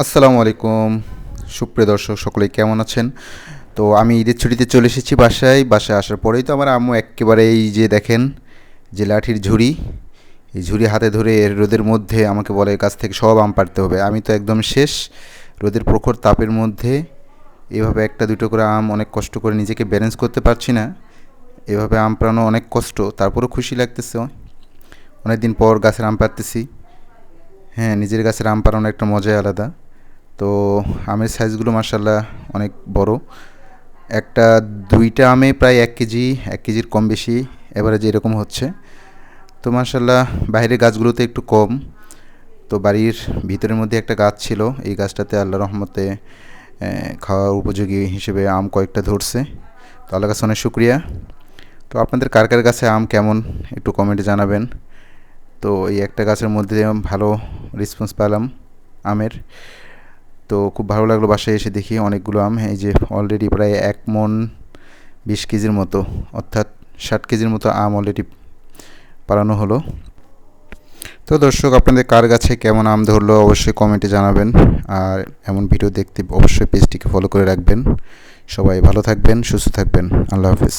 আসসালামু আলাইকুম। সুপ্রিয় দর্শক সকলে কেমন আছেন? তো আমি ঈদের ছুটিতে চলে এসেছি বাসায়। বাসায় আসার পরেই তো আমার আম্মু একেবারে এই যে দেখেন, যে লাঠির ঝুড়ি, এই ঝুড়ি হাতে ধরে রোদের মধ্যে আমাকে বলে, কাছ থেকে সব আম পাড়তে হবে। আমি তো একদম শেষ। রোদের প্রখর তাপের মধ্যে এভাবে একটা, দুটো করে আম অনেক কষ্ট করে নিজেকে ব্যালেন্স করতে পারছি না। এভাবে আম পাড়ানো অনেক কষ্ট। তারপরেও খুশি লাগতেছে। অনেক দিন পর গাছের আম পাড়তেছি। হ্যাঁ নিজের গাছের আম পাড়ানো একটা মজাই আলাদা। তো আমের সাইজগুলো মার্শাল্লাহ অনেক বড়। একটা, দুইটা আমে প্রায় এক কেজি, এক কেজির কম বেশি এবারে যে এরকম হচ্ছে। তো মার্শাল্লাহ বাইরের গাছগুলোতে একটু কম। তো বাড়ির ভিতরের মধ্যে একটা গাছ ছিল, এই গাছটাতে আল্লাহ রহমতে খাওয়ার উপযোগী হিসেবে আম কয়েকটা ধরছে। তো আল্লাহ কাছে অনেক শুক্রিয়া। তো আপনাদের কার কার কাছে আম কেমন একটু কমেন্টে জানাবেন। তো এই একটা গাছের মধ্যে ভালো রেসপন্স পেলাম আমের। তো খুব ভালো লাগল বাসায় এসে দেখি অনেকগুলো আম। এই যে অলরেডি প্রায় এক মন বিশ কেজির মতো, অর্থাৎ ষাট কেজির মতো আম অলরেডি পালানো হলো। তো দর্শক, আপনাদের কার গাছে কেমন আম ধরলো অবশ্যই কমেন্টে জানাবেন। আর এমন ভিডিও দেখতে অবশ্যই পেজটিকে ফলো করে রাখবেন। সবাই ভালো থাকবেন, সুস্থ থাকবেন। আল্লাহ হাফিজ।